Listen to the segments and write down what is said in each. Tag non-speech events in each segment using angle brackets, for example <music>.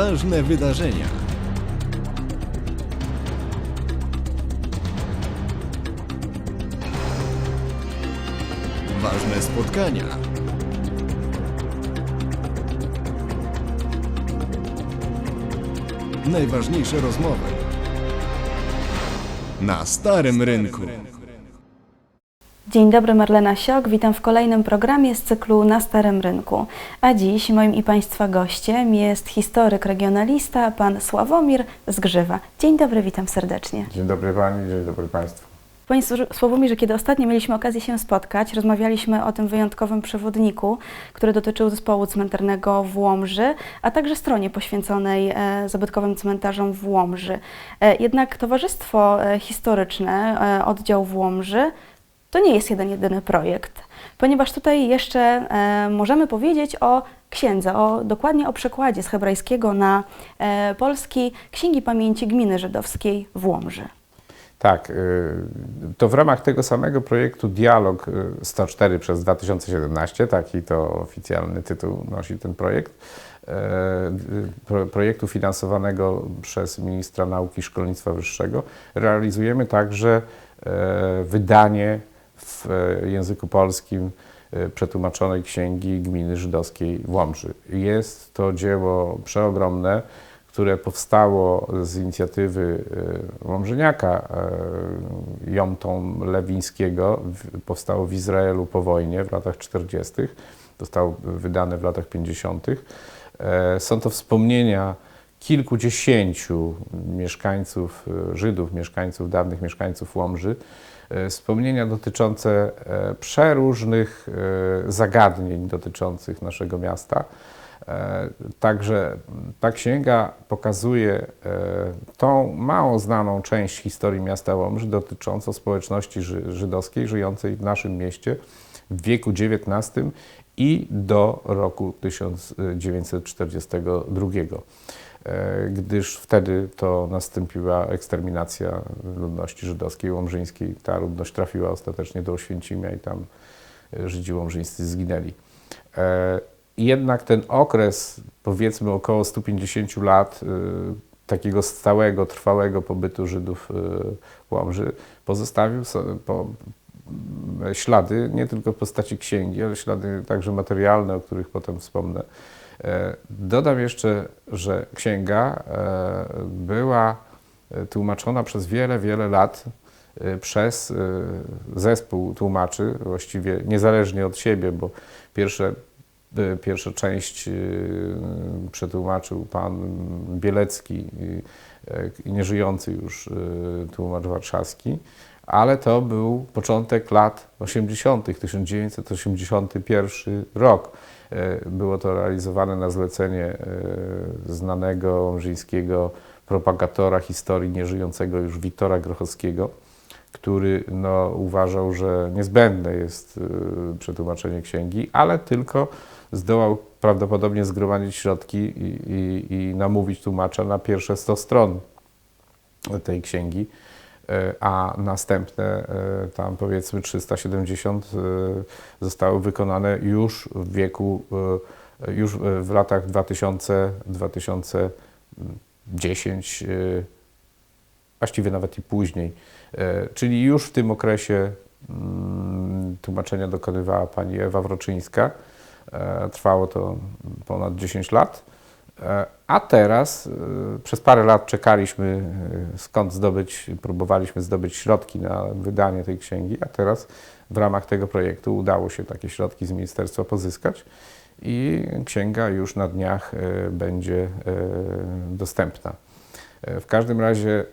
Ważne wydarzenia. Ważne spotkania. Najważniejsze rozmowy. Na Starym Rynku. Dzień dobry, Marlena Siok. Witam w kolejnym programie z cyklu Na Starym Rynku. A dziś moim i Państwa gościem jest historyk regionalista, pan Sławomir Zgrzywa. Dzień dobry, witam serdecznie. Dzień dobry Pani, dzień dobry Państwu. Panie Sł- Sławomirze, kiedy ostatnio mieliśmy okazję się spotkać, rozmawialiśmy o tym wyjątkowym przewodniku, który dotyczył zespołu cmentarnego w Łomży, a także stronie poświęconej e, zabytkowym cmentarzom w Łomży. E, jednak Towarzystwo e, Historyczne, oddział w Łomży, to nie jest jeden jedyny projekt, ponieważ tutaj jeszcze e, możemy powiedzieć o księdze, o, dokładnie o przekładzie z hebrajskiego na e, polski Księgi Pamięci Gminy Żydowskiej w Łomży. Tak, y, to w ramach tego samego projektu Dialog y, 104 przez 2017, taki to oficjalny tytuł nosi ten projekt, e, pro- projektu finansowanego przez ministra nauki i szkolnictwa wyższego, realizujemy także e, wydanie w e, języku polskim e, przetłumaczonej księgi gminy żydowskiej w Łomży. Jest to dzieło przeogromne, które powstało z inicjatywy e, Łomżyniaka Jomton Lewińskiego, powstało w Izraelu po wojnie w latach 40., zostało wydane w latach 50. E, Są to wspomnienia kilkudziesięciu mieszkańców, Żydów, mieszkańców, dawnych mieszkańców Łomży, wspomnienia dotyczące e, przeróżnych e, zagadnień dotyczących naszego miasta. E, Także ta księga pokazuje e, tą mało znaną część historii miasta Łomży dotyczącą społeczności ży- żydowskiej żyjącej w naszym mieście w wieku XIX i do roku 1942 e, gdyż wtedy to nastąpiła eksterminacja ludności żydowskiej łomżyńskiej. Ta ludność trafiła ostatecznie do Oświęcimia i tam e, Żydzi łomżyńscy zginęli. E, Jednak ten okres, powiedzmy około 150 lat, takiego stałego, trwałego pobytu Żydów Łomży pozostawił ślady nie tylko w postaci księgi, ale ślady także materialne, o których potem wspomnę. E, Dodam jeszcze, że księga e, była e, tłumaczona przez wiele, wiele lat przez zespół tłumaczy, właściwie niezależnie od siebie, bo pierwsze, pierwsza część przetłumaczył pan Bielecki, nieżyjący już tłumacz warszawski, ale to był początek lat 80., 1981 rok. E, Było to realizowane na zlecenie e, znanego łomżyńskiego propagatora historii nieżyjącego już Wiktora Grochowskiego, który no, uważał, że niezbędne jest e, przetłumaczenie księgi, ale tylko zdołał prawdopodobnie zgromadzić środki i, i, i namówić tłumacza na pierwsze 100 stron tej księgi, a następne e, tam powiedzmy 370 e, zostały wykonane już w wieku, e, już w latach 2000, 2010, e, właściwie nawet i później. E, Czyli już w tym okresie mm, tłumaczenia dokonywała pani Ewa Wroczyńska. E, Trwało to ponad 10 lat. A teraz e, przez parę lat czekaliśmy, e, skąd zdobyć, próbowaliśmy zdobyć środki na wydanie tej księgi, a teraz w ramach tego projektu udało się takie środki z ministerstwa pozyskać i księga już na dniach e, będzie dostępna. W każdym razie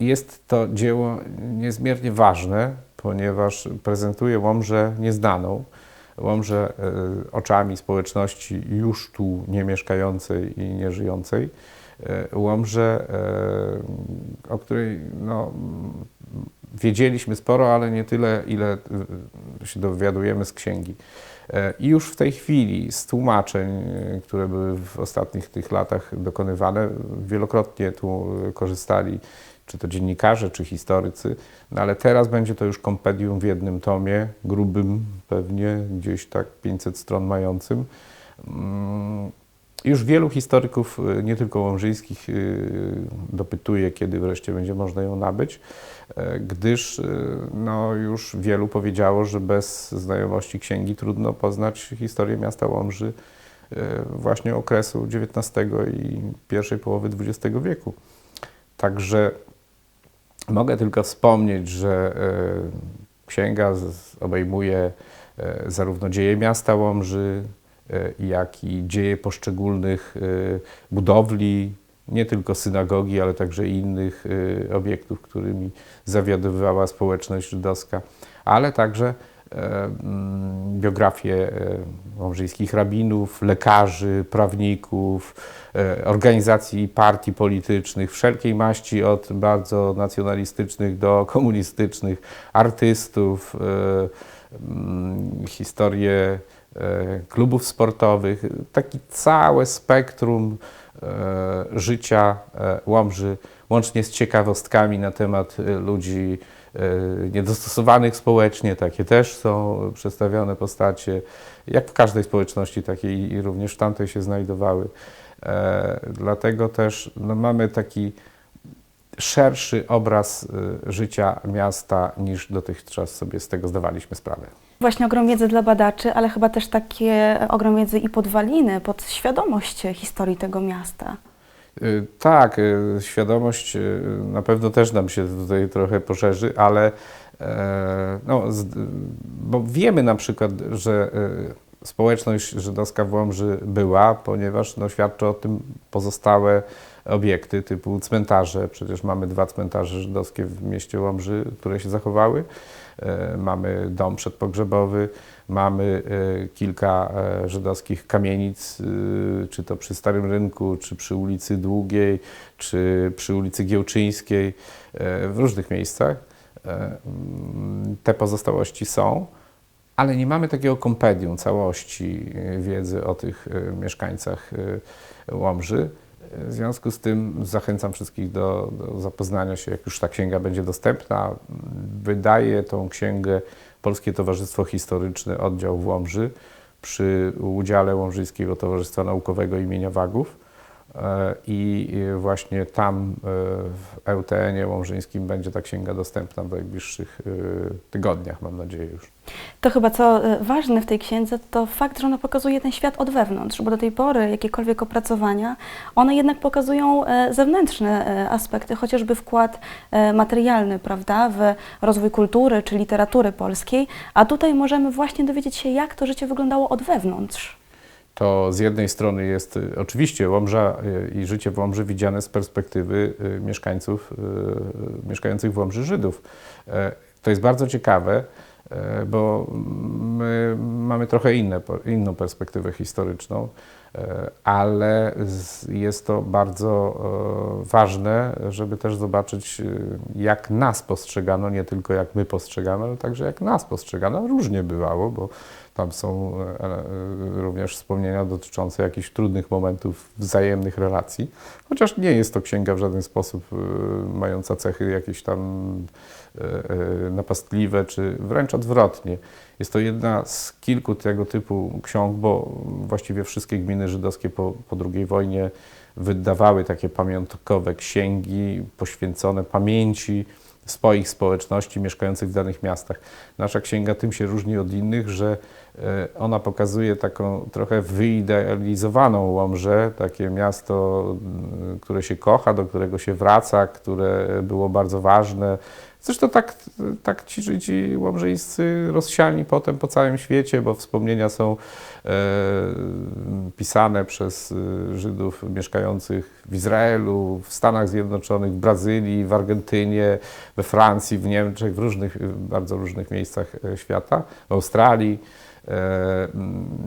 jest to dzieło niezmiernie ważne, ponieważ prezentuje Łomżę nieznaną, Łomżę e, oczami społeczności już tu nie mieszkającej i nie żyjącej. E, Łomżę, e, o której no, wiedzieliśmy sporo, ale nie tyle, ile się dowiadujemy z księgi. I już w tej chwili z tłumaczeń, które były w ostatnich tych latach dokonywane, wielokrotnie tu korzystali czy to dziennikarze, czy historycy, no ale teraz będzie to już kompedium w jednym tomie, grubym pewnie, gdzieś tak 500 stron mającym. Mm, Już wielu historyków, y, nie tylko łomżyńskich, y, dopytuje, kiedy wreszcie będzie można ją nabyć, e, gdyż y, no, już wielu powiedziało, że bez znajomości księgi trudno poznać historię miasta Łomży e, właśnie okresu XIX i pierwszej połowy XX wieku. Także mogę tylko wspomnieć, że e, księga obejmuje e, zarówno dzieje miasta Łomży, e, jak i dzieje poszczególnych budowli, nie tylko synagogi, ale także innych obiektów, którymi zawiadywała społeczność żydowska, ale także e, mm, biografię e, łomżyńskich rabinów, lekarzy, prawników, e, organizacji partii politycznych, wszelkiej maści, od bardzo nacjonalistycznych do <laughs> komunistycznych, artystów, e, historię e, klubów sportowych, taki całe spektrum życia Łomży, łącznie z ciekawostkami na temat ludzi niedostosowanych społecznie, takie też są przedstawione postacie, jak w każdej społeczności takiej i również w tamtej się znajdowały. E, Dlatego też no, mamy taki szerszy obraz e, życia miasta niż dotychczas sobie z tego zdawaliśmy sprawę. Właśnie ogrom wiedzy dla badaczy, ale chyba też takie ogrom wiedzy i podwaliny pod świadomość historii tego miasta. Y, Tak, y, świadomość y, na pewno też nam się tutaj trochę poszerzy, ale e, no, bo wiemy na przykład, że społeczność żydowska w Łomży była, ponieważ no, świadczą o tym pozostałe obiekty typu cmentarze. Przecież mamy dwa cmentarze żydowskie w mieście Łomży, które się zachowały. E, Mamy dom przedpogrzebowy, mamy e, kilka e, żydowskich kamienic, e, czy to przy Starym Rynku, czy przy ulicy Długiej, czy przy ulicy Giełczyńskiej, w różnych miejscach. Mm, Te pozostałości są, ale nie mamy takiego kompendium całości wiedzy o tych mieszkańcach Łomży. W związku z tym zachęcam wszystkich do, do zapoznania się, jak już ta księga będzie dostępna. Wydaje tą księgę Polskie Towarzystwo Historyczne, oddział w Łomży, przy udziale Łomżyńskiego Towarzystwa Naukowego imienia Wagów. E, I właśnie tam e, w EUTN-ie łomżyńskim będzie ta księga dostępna w najbliższych e, tygodniach, mam nadzieję już. To chyba co ważne w tej księdze, to fakt, że ona pokazuje ten świat od wewnątrz, bo do tej pory jakiekolwiek opracowania, one jednak pokazują zewnętrzne aspekty, chociażby wkład materialny, prawda, w rozwój kultury czy literatury polskiej, a tutaj możemy właśnie dowiedzieć się, jak to życie wyglądało od wewnątrz. To z jednej strony jest y, oczywiście Łomża y, i życie w Łomży widziane z perspektywy y, mieszkańców mieszkających w Łomży Żydów. E, To jest bardzo ciekawe, e, bo my mamy trochę inne, inną perspektywę historyczną, e, ale jest to bardzo ważne, żeby też zobaczyć, jak nas postrzegano, nie tylko jak my postrzegano, ale także jak nas postrzegano. Różnie bywało, bo tam są e, e, również wspomnienia dotyczące jakichś trudnych momentów wzajemnych relacji, chociaż nie jest to księga w żaden sposób e, mająca cechy jakieś tam napastliwe, czy wręcz odwrotnie. Jest to jedna z kilku tego typu ksiąg, bo właściwie wszystkie gminy żydowskie po, po II wojnie wydawały takie pamiątkowe księgi poświęcone pamięci swoich społeczności mieszkających w danych miastach. Nasza księga tym się różni od innych, że e, ona pokazuje taką trochę wyidealizowaną Łomżę, takie miasto, które się kocha, do którego się wraca, które było bardzo ważne. Zresztą tak, tak ci, ci łomżyńscy rozsiani potem po całym świecie, bo wspomnienia są e, pisane przez e, Żydów mieszkających w Izraelu, w Stanach Zjednoczonych, w Brazylii, w Argentynie, we Francji, w Niemczech, w różnych, bardzo różnych miejscach e, świata, w Australii. E,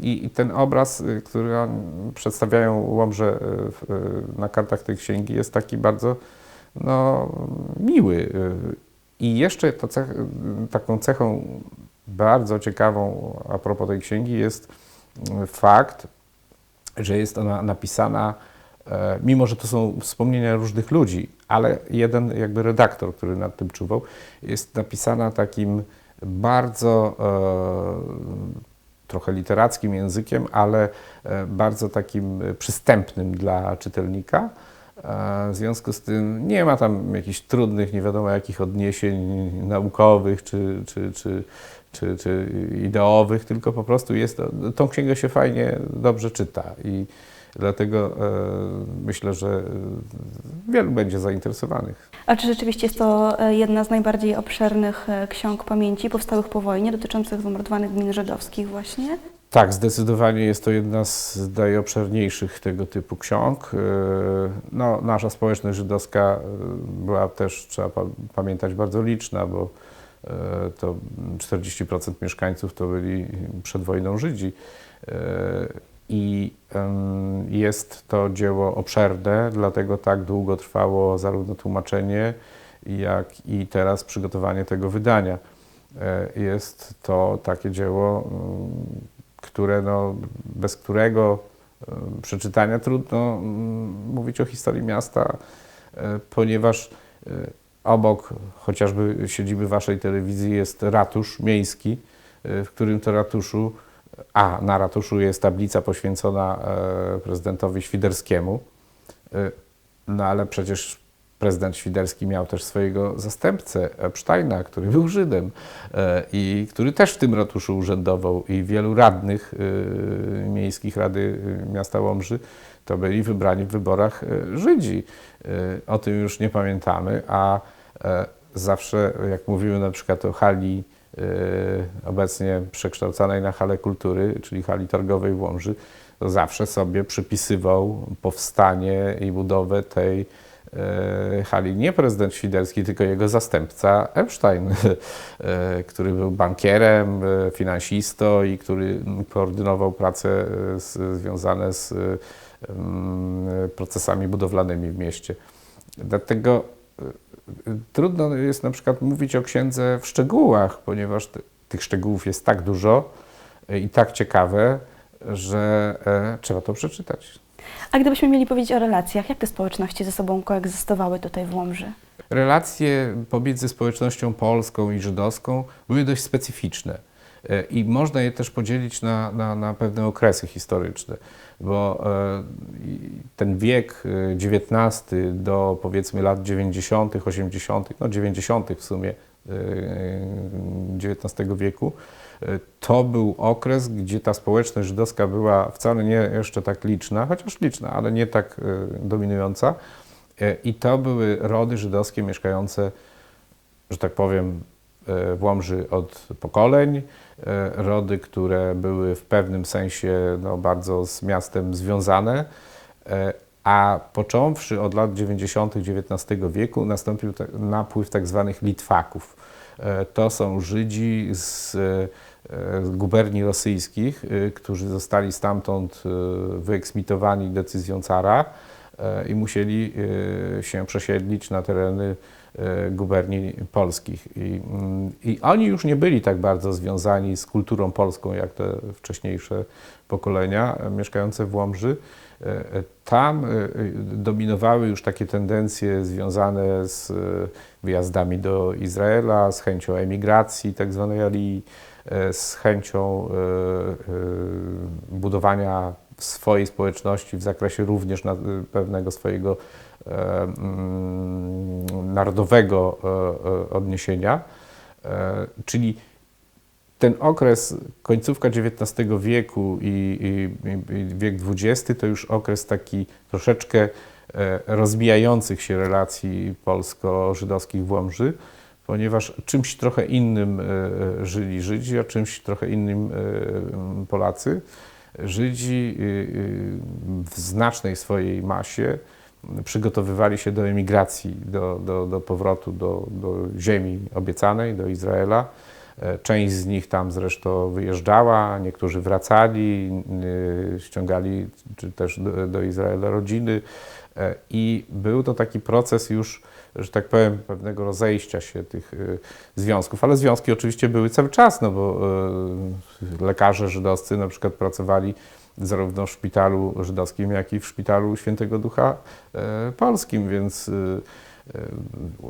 I, ten obraz, który przedstawiają Łomże na kartach tej księgi jest taki bardzo no, miły. I jeszcze cech, taką cechą bardzo ciekawą a propos tej księgi jest y, fakt, że jest ona napisana, e, mimo że to są wspomnienia różnych ludzi, ale jeden jakby redaktor, który nad tym czuwał, jest napisana takim bardzo trochę literackim językiem, ale e, bardzo takim e, przystępnym dla czytelnika. W związku z tym nie ma tam jakichś trudnych, nie wiadomo jakich odniesień naukowych czy, czy, czy, czy, czy ideowych, tylko po prostu jest, tą księgę się fajnie, dobrze czyta i dlatego e, myślę, że wielu będzie zainteresowanych. A czy rzeczywiście jest to e, jedna z najbardziej obszernych e, ksiąg pamięci powstałych po wojnie, dotyczących zamordowanych gmin żydowskich właśnie? Tak, zdecydowanie jest to jedna z najobszerniejszych tego typu ksiąg. Yy, No, nasza społeczność żydowska yy, była też, trzeba pa- pamiętać, bardzo liczna, bo yy, to 40% mieszkańców to byli przed wojną Żydzi. I jest to dzieło obszerne, dlatego tak długo trwało zarówno tłumaczenie, jak i teraz przygotowanie tego wydania. Jest to takie dzieło, ym, które no, bez którego e, przeczytania trudno mm, mówić o historii miasta, e, ponieważ e, obok chociażby siedziby waszej telewizji jest ratusz miejski, w którym to ratuszu, a na ratuszu jest tablica poświęcona prezydentowi Świderskiemu, no ale przecież prezydent Świderski miał też swojego zastępcę Epsteina, który był Żydem e, i który też w tym ratuszu urzędował i wielu radnych e, miejskich Rady e, Miasta Łomży to byli wybrani w wyborach Żydzi. O tym już nie pamiętamy, a zawsze jak mówimy na przykład o hali obecnie przekształcanej na halę kultury, czyli hali targowej w Łomży, to zawsze sobie przypisywał powstanie i budowę tej hali nie prezydent Świderski, tylko jego zastępca Epstein, <laughs> e, który był bankierem, e, finansistą i który koordynował prace e, związane z e, mm, procesami budowlanymi w mieście. Dlatego e, trudno jest na przykład mówić o księdze w szczegółach, ponieważ ty- tych szczegółów jest tak dużo e, i tak ciekawe, że e, trzeba to przeczytać. A gdybyśmy mieli powiedzieć o relacjach, jak te społeczności ze sobą koegzystowały tutaj w Łomży? Relacje pomiędzy społecznością polską i żydowską były dość specyficzne. E, I można je też podzielić na, na, na pewne okresy historyczne, bo e, ten wiek e, XIX do powiedzmy lat 90., 80., no 90. w sumie e, XIX wieku, e, to był okres, gdzie ta społeczność żydowska była wcale nie jeszcze tak liczna, chociaż liczna, ale nie tak e, dominująca. E, I to były rody żydowskie mieszkające, że tak powiem, e, w Łomży od pokoleń. Rody, które były w pewnym sensie no, bardzo z miastem związane. A począwszy od lat 90. XIX wieku nastąpił napływ tak zwanych Litwaków. E, To są Żydzi z e, z guberni rosyjskich, e, którzy zostali stamtąd e, wyeksmitowani decyzją cara e, i musieli e, się przesiedlić na tereny e, guberni polskich. I, mm, I oni już nie byli tak bardzo związani z kulturą polską, jak te wcześniejsze pokolenia e, mieszkające w Łomży. E, e, Tam e, e, dominowały już takie tendencje związane z e, wyjazdami do Izraela, z chęcią emigracji, tak zwanej alii, e, z chęcią e, e, budowania swojej społeczności w zakresie również pewnego swojego e, narodowego e, e, odniesienia. E, Czyli ten okres, końcówka XIX wieku i, i, i wiek XX to już okres taki troszeczkę rozbijających się relacji polsko-żydowskich w Łomży, ponieważ czymś trochę innym żyli Żydzi, a czymś trochę innym Polacy. Żydzi w znacznej swojej masie przygotowywali się do emigracji, do, do, do powrotu do, do ziemi obiecanej, do Izraela. E, Część z nich tam zresztą wyjeżdżała, niektórzy wracali, ściągali czy też do, do Izraela rodziny. E, I był to taki proces już, że tak powiem, pewnego rozejścia się tych y, związków, ale związki oczywiście były cały czas, no bo lekarze żydowscy na przykład pracowali zarówno w szpitalu żydowskim, jak i w szpitalu Świętego Ducha e, polskim, więc y, e,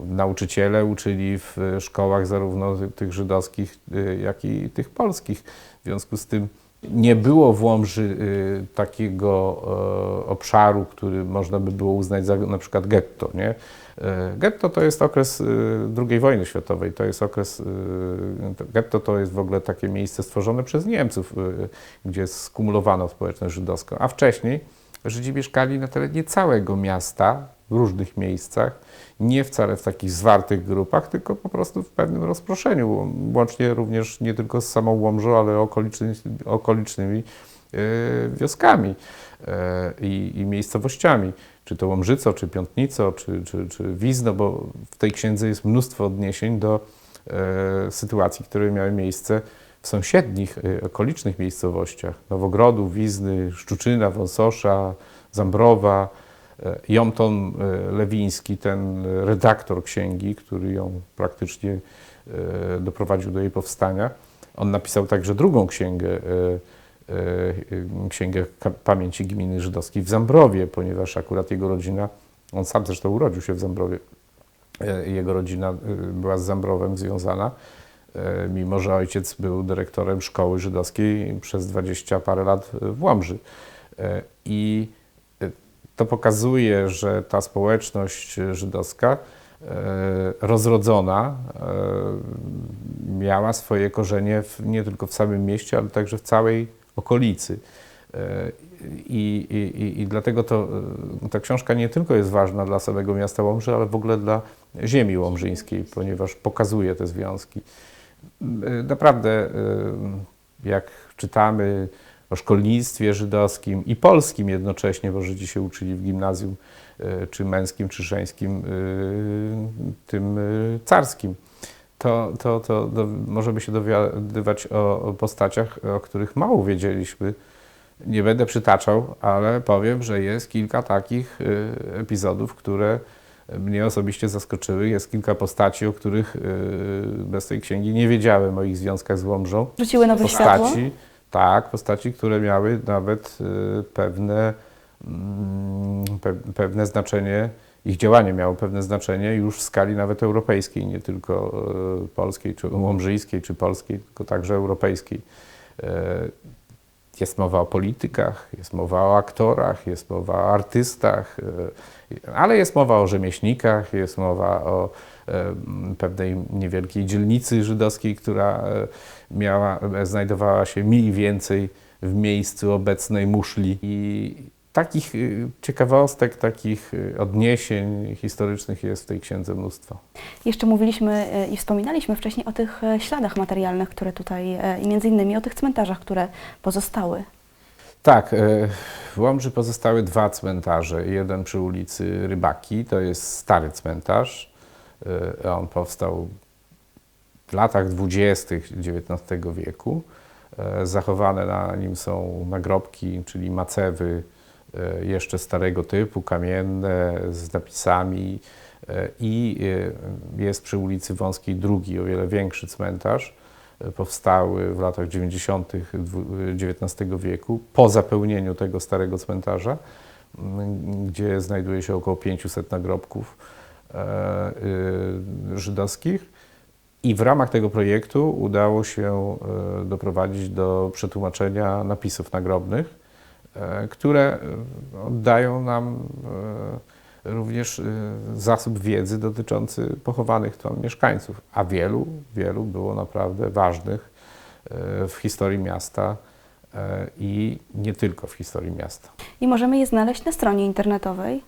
nauczyciele uczyli w szkołach zarówno tych żydowskich, jak i tych polskich. W związku z tym Nie było w Łomży takiego e, obszaru, który można by było uznać za na przykład getto. Nie? E, Getto to jest okres y, II wojny światowej, to jest okres, y, to- getto to jest w ogóle takie miejsce stworzone przez Niemców, y, gdzie skumulowano społeczność żydowską, a wcześniej Żydzi mieszkali na terenie całego miasta, w różnych miejscach, nie wcale w takich zwartych grupach, tylko po prostu w pewnym rozproszeniu, łącznie również nie tylko z samą Łomżą, ale okolicznymi, okolicznymi wioskami i, i miejscowościami, czy to Łomżyco, czy Piątnico, czy, czy, czy Wizno, bo w tej księdze jest mnóstwo odniesień do e, sytuacji, które miały miejsce w sąsiednich, e, okolicznych miejscowościach. Nowogrodu, Wizny, Szczuczyna, Wąsosza, Zambrowa, e, Jomton e, Lewiński, ten redaktor księgi, który ją praktycznie e, doprowadził do jej powstania. On napisał także drugą księgę, e, księgę Ka- pamięci gminy żydowskiej w Zambrowie, ponieważ akurat jego rodzina, on sam zresztą urodził się w Zambrowie, e, jego rodzina e, była z Zambrowem związana, e, mimo że ojciec był dyrektorem szkoły żydowskiej przez dwadzieścia parę lat w Łomży. E, I e, to pokazuje, że ta społeczność żydowska e, rozrodzona e, miała swoje korzenie w, nie tylko w samym mieście, ale także w całej okolicy. E, I, i, i- dlatego to, e, ta książka nie tylko jest ważna dla samego miasta Łomży, ale w ogóle dla ziemi łomżyńskiej, ponieważ pokazuje te związki. E, Naprawdę, jak czytamy o szkolnictwie żydowskim i polskim jednocześnie, bo Żydzi się uczyli w gimnazjum czy męskim, czy żeńskim, tym carskim, to, to, to do, możemy się dowiadywać o, o postaciach, o których mało wiedzieliśmy. Nie będę przytaczał, ale powiem, że jest kilka takich e, epizodów, które mnie osobiście zaskoczyły. Jest kilka postaci, o których e, bez tej księgi nie wiedziałem o ich związkach z Łomżą Rzuciły nowe światło? postaci, tak, postaci, które miały nawet y, pewne, mm, pe, pewne znaczenie, ich działanie miało pewne znaczenie już w skali nawet europejskiej, nie tylko y, polskiej, czy łomżyjskiej, czy polskiej, tylko także europejskiej. Y, Jest mowa o politykach, jest mowa o aktorach, jest mowa o artystach, y, ale jest mowa o rzemieślnikach, jest mowa o e, pewnej niewielkiej dzielnicy żydowskiej, która e, miała, e, znajdowała się mniej więcej w miejscu obecnej muszli. I takich y, ciekawostek, takich y, odniesień historycznych jest w tej księdze mnóstwo. Jeszcze mówiliśmy e, i wspominaliśmy wcześniej o tych e, śladach materialnych, które tutaj, e, i między innymi o tych cmentarzach, które pozostały. Tak, e, w Łomży pozostały dwa cmentarze. Jeden przy ulicy Rybaki, to jest stary cmentarz. On powstał w latach dwudziestych XIX wieku. Zachowane na nim są nagrobki, czyli macewy jeszcze starego typu, kamienne, z napisami. E, I e, jest przy ulicy Wąskiej drugi, o wiele większy cmentarz e, powstały w latach 90. XIX wieku po zapełnieniu tego starego cmentarza, gdzie znajduje się około 500 nagrobków e, żydowskich. I w ramach tego projektu udało się e, doprowadzić do przetłumaczenia napisów nagrobnych, e, które e, oddają nam e, również e, zasób wiedzy dotyczący pochowanych tam mieszkańców, a wielu, wielu było naprawdę ważnych e, w historii miasta e, i nie tylko w historii miasta. I możemy je znaleźć na stronie internetowej.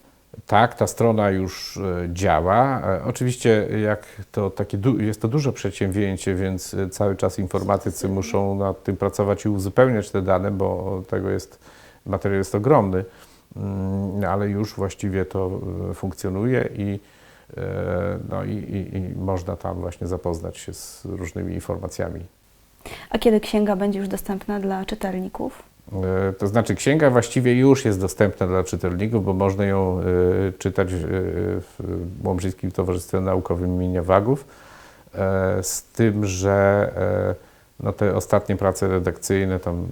Tak, ta strona już e, działa. E, Oczywiście jak to takie, jest to duże przedsięwzięcie, więc e, cały czas informatycy muszą nad tym pracować i uzupełniać te dane, bo tego jest, materiał jest ogromny, Mm, ale już właściwie to e, funkcjonuje i, e, no i, i, i można tam właśnie zapoznać się z różnymi informacjami. A kiedy księga będzie już dostępna dla czytelników? E, To znaczy, księga właściwie już jest dostępna dla czytelników, bo można ją czytać w Łomżyńskim Towarzystwie Naukowym imienia Wagów. E, Z tym, że e, no, te ostatnie prace redakcyjne tam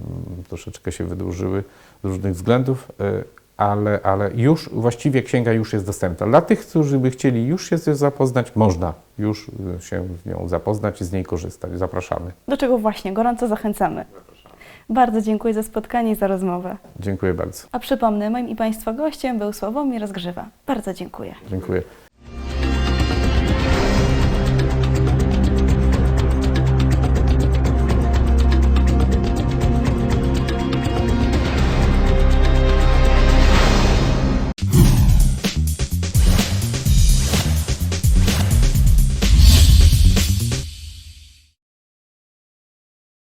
troszeczkę się wydłużyły z różnych względów, e, ale, ale już właściwie księga już jest dostępna. Dla tych, którzy by chcieli już się z nią zapoznać, można już e, się z nią zapoznać i z niej korzystać. Zapraszamy. Do czego właśnie gorąco zachęcamy. Bardzo dziękuję za spotkanie i za rozmowę. Dziękuję bardzo. A przypomnę, moim i Państwa gościem był Sławomir Zgrzywa. Bardzo dziękuję. Dziękuję.